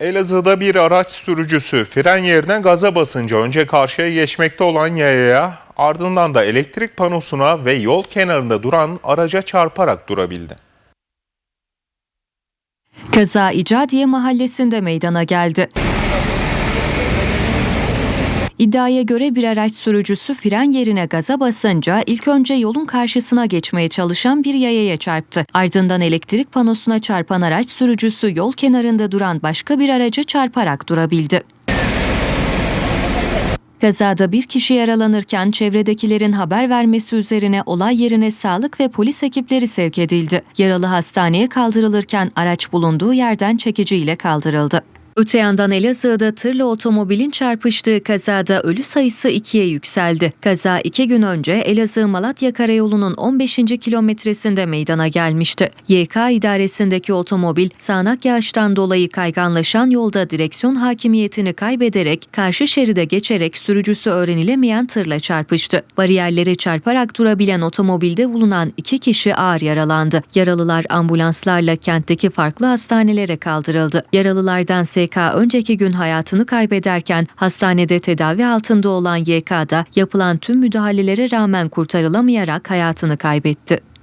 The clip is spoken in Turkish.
Elazığ'da bir araç sürücüsü fren yerine gaza basınca önce karşıya geçmekte olan yayaya ardından da elektrik panosuna ve yol kenarında duran araca çarparak durabildi. Kaza İcadiye mahallesinde meydana geldi. İddiaya göre bir araç sürücüsü fren yerine gaza basınca ilk önce yolun karşısına geçmeye çalışan bir yayaya çarptı. Ardından elektrik panosuna çarpan araç sürücüsü yol kenarında duran başka bir araca çarparak durabildi. Kazada bir kişi yaralanırken çevredekilerin haber vermesi üzerine olay yerine sağlık ve polis ekipleri sevk edildi. Yaralı hastaneye kaldırılırken araç bulunduğu yerden çekiciyle kaldırıldı. Öte yandan Elazığ'da tırla otomobilin çarpıştığı kazada ölü sayısı ikiye yükseldi. Kaza iki gün önce Elazığ-Malatya Karayolu'nun 15. kilometresinde meydana gelmişti. YK idaresindeki otomobil sağanak yağıştan dolayı kayganlaşan yolda direksiyon hakimiyetini kaybederek karşı şeride geçerek sürücüsü öğrenilemeyen tırla çarpıştı. Bariyerlere çarparak durabilen otomobilde bulunan iki kişi ağır yaralandı. Yaralılar ambulanslarla kentteki farklı hastanelere kaldırıldı. Yaralılardan SK önceki gün hayatını kaybederken hastanede tedavi altında olan YK'da yapılan tüm müdahalelere rağmen kurtarılamayarak hayatını kaybetti.